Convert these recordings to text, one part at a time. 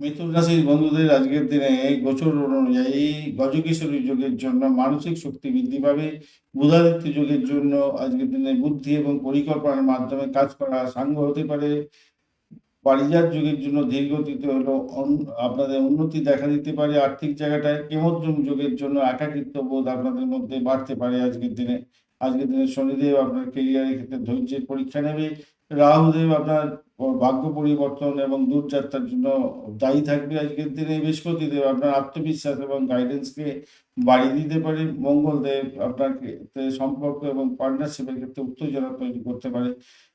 মিথুন রাশির বন্ধুদের আজকের দিনে গোচর অনুযায়ী গজকিশোরী যুগের জন্য মানসিক শক্তি বৃদ্ধি পাবে। বুধাদিত্য যুগের জন্য আজকের দিনে বুদ্ধি এবং পরিকল্পনার মাধ্যমে কাজ করা সাঙ্গ হতে পারে। পারিজাত যুগের জন্য ধীরগতিতে হলো আপনাদের উন্নতি দেখা দিতে পারে আর্থিক জায়গাটায়। কেমদ্রম যুগের জন্য একাকিত্ব বোধ আপনাদের মধ্যে বাড়তে পারে আজকের দিনে। আজকের দিনে শনিদেব আপনার কেরিয়ারের ক্ষেত্রে ধৈর্যের পরীক্ষা নেবে। রাহুদেব আপনার ভাগ্য পরিবর্তন এবং দূরযাত্রার জন্য দায়ী থাকবে আজকের দিনে বৃহস্পতিদেব। আপনার আত্মবিশ্বাস এবং গাইডেন্সকে বাড়িয়ে দিতে পারে মঙ্গলদেব আপনার সম্পর্ক এবং পার্টনারশিপের ক্ষেত্রে উত্তেজনা তৈরি করতে পারে।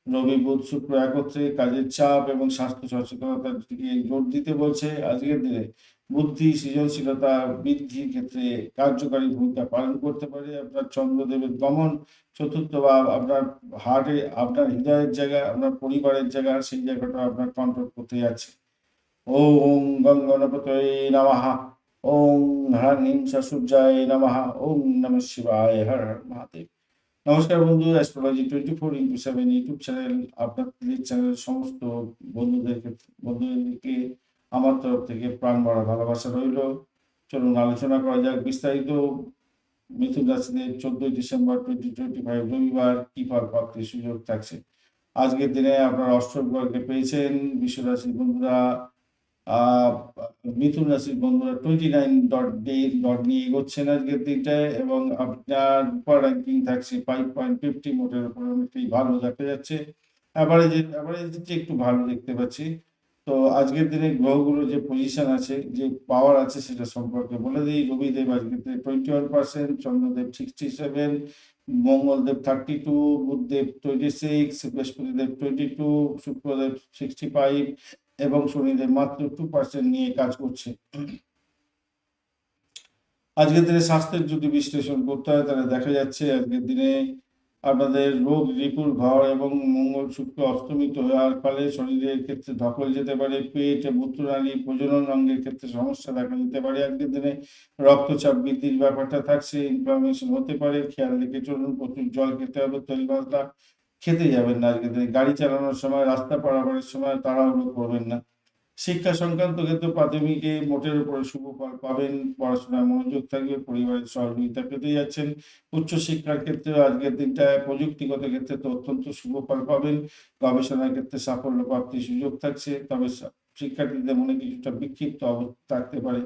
রবি, বুধ, শুক্র একত্রে কাজের চাপ এবং স্বাস্থ্য সচেতনতার দিকে জোর দিতে বলছে। আজকের দিনে বুদ্ধি, সৃজনশীলতা বৃদ্ধির ক্ষেত্রে কার্যকারী ভূমিকা পালন করতে পারে। আপনার চন্দ্রদেবের গমন চতুর্থ ভাব আপনার হার্টে আপনার হৃদয়ের জায়গা, আপনার পরিবারের জায়গা, সেই জায়গাটা আপনার কন্ট্রোল করতে যাচ্ছে। ওম গঙ্গনপতয়ে নমঃ। ওম হ্রাং সূর্যায় নমঃ, ওম নম শিবায়, হর হর মহাদেব। নমস্কার বন্ধু astrology twenty four into seven YouTube channel আপনাদের চ্যানেলের সমস্ত বন্ধুদেরকে বন্ধুদেরকে আমার তরফ থেকে প্রাণ ভরা ভালোবাসা রইল। চলুন আলোচনা করা যাক বিস্তারিত। মিথুন রাশিদের চোদ্দই ডিসেম্বর টোয়েন্টি টোয়েন্টি ফাইভ রবিবার কি ফল প্রাপ্তির সুযোগ থাকছে? আজকের দিনে আপনারা অষ্টম বর্গে পেয়েছেন। বিশ্ব রাশির বন্ধুরা মিথুন রাশির বন্ধুরা twenty nine dot day dot নিয়ে এগোচ্ছেন আজকের দিনটায় এবং আপনার উপর র্যাঙ্কিং থাকছে ফাইভ পয়েন্ট ফিফটি মোটের উপর অনেকটাই ভালো দেখা যাচ্ছে। অ্যাভারেজ অ্যাভারেজ একটু ভালো দেখতে পাচ্ছি। তো আজকের দিনে গ্রহগুলোর যে পজিশন আছে, যে পাওয়ার আছে সেটা সম্পর্কে বলে দিই। রবিদেব আজকের দিনে twenty one percent Chandradev sixty seven Mangaldev thirty two Budhdev twenty six Brihaspatidev twenty two Shukradev sixty five এবং শনিদেব মাত্র টু পার্সেন্ট নিয়ে কাজ করছে। আজকের দিনে স্বাস্থ্যের যদি বিশ্লেষণ করতে হয়, তাহলে দেখা যাচ্ছে আজকের দিনে আপনাদের রোগ রিপুর ঘর এবং মঙ্গল শুক্র অস্তমিত হওয়ার ফলে শরীরের ক্ষেত্রে ধকল যেতে পারে, পেট, মূত্রনালী প্রজনন অঙ্গের ক্ষেত্রে সমস্যা দেখা যেতে পারে। আজকের দিনে রক্তচাপ বৃদ্ধির ব্যাপারটা থাকছে ইনফ্লামেশন হতে পারে, খেয়াল রেখে চলুন, প্রচুর জল খেতে হবে তৈরি খেতে যাবেন না আজকের দিনে। গাড়ি চালানোর সময়, রাস্তা পারাপারের সময় তাড়াহুড়ো করবেন না। শিক্ষা সংক্রান্ত ক্ষেত্রে প্রাথমিকে মোটের উপরে শুভ ফল পাবেন। পড়াশোনায় মনোযোগ থাকবে, পরিবারের সহযোগিতা পেতে যাচ্ছেন। উচ্চশিক্ষার ক্ষেত্রে আজকের দিনটায় প্রযুক্তিগত ক্ষেত্রে তো অত্যন্ত শুভ ফল পাবেন। গবেষণার ক্ষেত্রে সাফল্য প্রাপ্তির সুযোগ থাকছে, তবে শিক্ষার্থীদের মনে কিছুটা বিক্ষিপ্ত থাকতে পারে।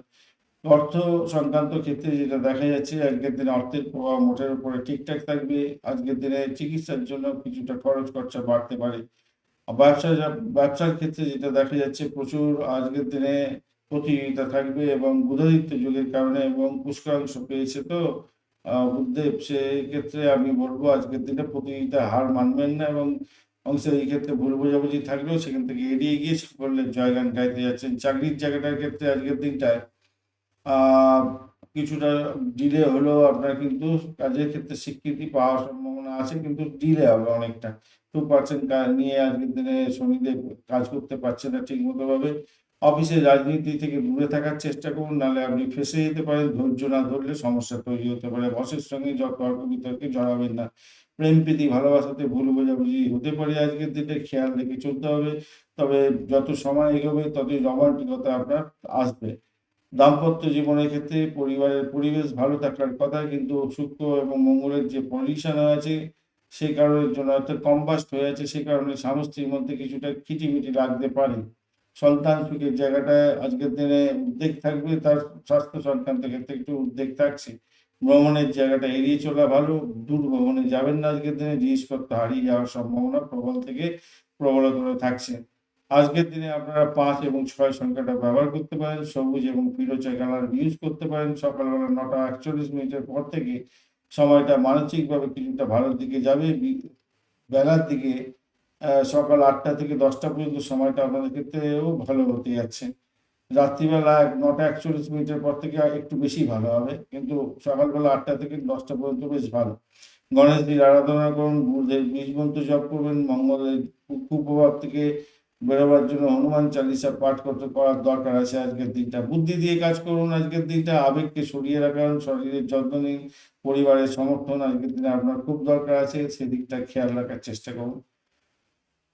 অর্থ সংক্রান্ত ক্ষেত্রে যেটা দেখা যাচ্ছে, আজকের দিনে অর্থের প্রভাব মোটের উপরে ঠিকঠাক থাকবে। আজকের দিনে চিকিৎসার জন্য কিছুটা খরচ খরচা বাড়তে পারে। ব্যবসা ব্যবসার ক্ষেত্রে যেটা দেখা যাচ্ছে, প্রচুর আজকের দিনে প্রতিযোগিতা থাকবে এবং বুধাদিত্য যুগের কারণে এবং পুষ্করাংশ পেয়েছে তো। বুদ্ধদেব সেই ক্ষেত্রে আমি বলব আজকের দিনে প্রতিযোগিতা হার মানবেন না এবং অংশের এই ক্ষেত্রে ভুল বোঝাবুঝি থাকলেও সেখান থেকে এড়িয়ে গিয়ে সাফল্যের জয়গান গাইতে যাচ্ছেন। চাকরির জায়গাটার ক্ষেত্রে আজকের দিনটায় কিছুটা ডিলে হলেও আপনার কিন্তু কাজের ক্ষেত্রে স্বীকৃতি পাওয়ার সম্ভাবনা আছে, কিন্তু ডিলে হবে অনেকটা। টু পার্সেন্ট নিয়ে আজকের দিনে শ্রমিকদের কাজ করতে পারছে না ঠিক মতো ভাবে অফিসে রাজনীতি থেকে দূরে থাকার চেষ্টা করুন, নাহলে আপনি ফেসে যেতে পারেন, ধৈর্য না ধরলে সমস্যা তৈরি হতে পারে। বসের সঙ্গে তর্ক বিতর্কে জড়াবেন না। প্রেম, প্রীতি, ভালোবাসাতে ভুল বোঝাবুঝি হতে পারে আজকের দিনে, খেয়াল রেখে চলতে হবে। তবে যত সময় এগোবে, ততই রোমান্টিকতা আপনার আসবে। দাম্পত্য জীবনের ক্ষেত্রে পরিবারের পরিবেশ ভালো থাকার কথা, কিন্তু শুক্র এবং মঙ্গলের যে পজিশন আছে সেই কারণের জন্য অর্থাৎ কম্বাস্ট হয়ে আছে, সে কারণে স্বামী স্ত্রীর মধ্যে কিছুটা খিটিমিটি লাগতে পারে। সন্তান সুখের জায়গাটায় আজকের দিনে উদ্বেগ থাকবে, তার স্বাস্থ্য সংক্রান্ত ক্ষেত্রে একটু উদ্বেগ থাকছে। ভ্রমণের জায়গাটা এড়িয়ে চলা ভালো, দূর ভ্রমণে যাবেন না আজকের দিনে, জিনিসপত্র হারিয়ে যাওয়ার সম্ভাবনা প্রবল থেকে প্রবলতর থাকছে। আজকের দিনে আপনারা পাঁচ এবং ছয় সংখ্যাটা ব্যবহার করতে পারেন, সবুজ এবং ফিরোজা কালার ইউজ করতে পারেন। সকালবেলা নটা একচল্লিশ মিনিটের পর থেকে সময়টা মানসিকভাবে কিছুটা ভালোর দিকে যাবে। বেলার দিকে সকাল আটটা থেকে দশটা পর্যন্ত সময়টা আপনাদের ক্ষেত্রেও ভালো হতে যাচ্ছে। রাত্রিবেলা নটা একচল্লিশ মিনিটের পর থেকে একটু বেশি ভালো হবে, কিন্তু সকালবেলা আটটা থেকে দশটা পর্যন্ত বেশ ভালো। গণেশজির আরাধনা করুন, গুরুদেব বীজ মন্ত্র জপ করবেন, মঙ্গলের কুপ্রভাব থেকে বেরোবার জন্য হনুমান চালিসা পাঠ করতে করার দরকার আছে আজকের দিনটা। বুদ্ধি দিয়ে কাজ করুন আজকের দিনটা, আবেগকে সরিয়ে রাখুন, শরীরের যত্ন নিন, পরিবারের সমর্থন আজকের দিনে আপনার খুব দরকার আছে, সেদিকটা খেয়াল রাখার চেষ্টা করুন।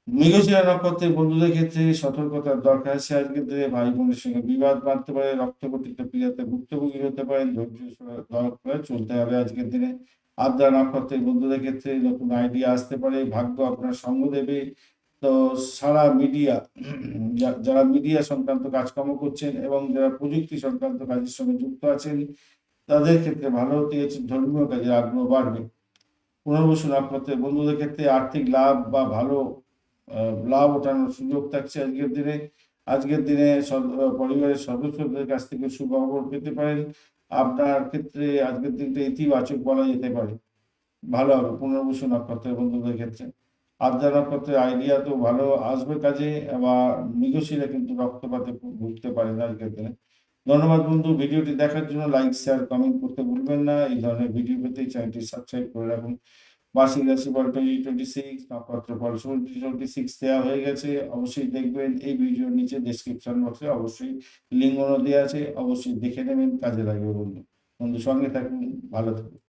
মৃগশিরা নক্ষত্রের বন্ধুদের ক্ষেত্রে সতর্কতার দরকার আছে আজকের দিনে। ভাই বোনের সঙ্গে বিবাদ বাঁধতে পারে রক্তপতিত ক্রিয়াতে ভুক্তভোগী হতে পারেন, ধৈর্য ধরে করে চলতে হবে আজকের দিনে। আদ্রা নক্ষত্রের বন্ধুদের ক্ষেত্রে নতুন আইডিয়া আসতে পারে, ভাগ্য আপনার সঙ্গ দেবে তো সারা মিডিয়া যারা মিডিয়া সংক্রান্ত কাজকর্ম করছেন এবং যারা প্রযুক্তি সংক্রান্ত কাজের সঙ্গে যুক্ত আছেন, তাদের ক্ষেত্রে ভালো হতে ধর্মীয় কাজে আগ্রহ বাড়বে। পুনর্বসু নক্ষত্রের বন্ধুদের ক্ষেত্রে আর্থিক লাভ বা ভালো লাভ ওঠানোর সুযোগ থাকছে আজকের দিনে। আজকের দিনে পরিবারের সদস্যদের কাছ থেকে সুখবর পেতে পারেন। আপনার ক্ষেত্রে আজকের দিনটা ইতিবাচক বলা যেতে পারে। ভালো হবে পুনর্বসু নক্ষত্রের বন্ধুদের ক্ষেত্রে। আদ্রা নক্ষত্রের আইডিয়া তো ভালো আসবে কাজে আবার মৃগশিরা কিন্তু রক্তপাতে ভুগতে পারেন আজকের দিনে ধন্যবাদ বন্ধু, ভিডিওটি দেখার জন্য লাইক শেয়ার কমেন্ট করতে ভুলবেন না। এই ধরনের ভিডিও পেতে চ্যানেলটি সাবস্ক্রাইব করে রাখুন। বার্ষিক রাশি ফল টোয়েন্টি টোয়েন্টি সিক্স নক্ষত্র ফল টোয়েন্টি সিক্স দেওয়া হয়ে গেছে। অবশ্যই দেখবেন এই ভিডিওর নিচে ডেসক্রিপশন বক্সে অবশ্যই লিঙ্ক দেওয়া আছে। অবশ্যই দেখে নেবেন, কাজে লাগবে বন্ধু। বন্ধু সঙ্গে থাকুন, ভালো থাকুন।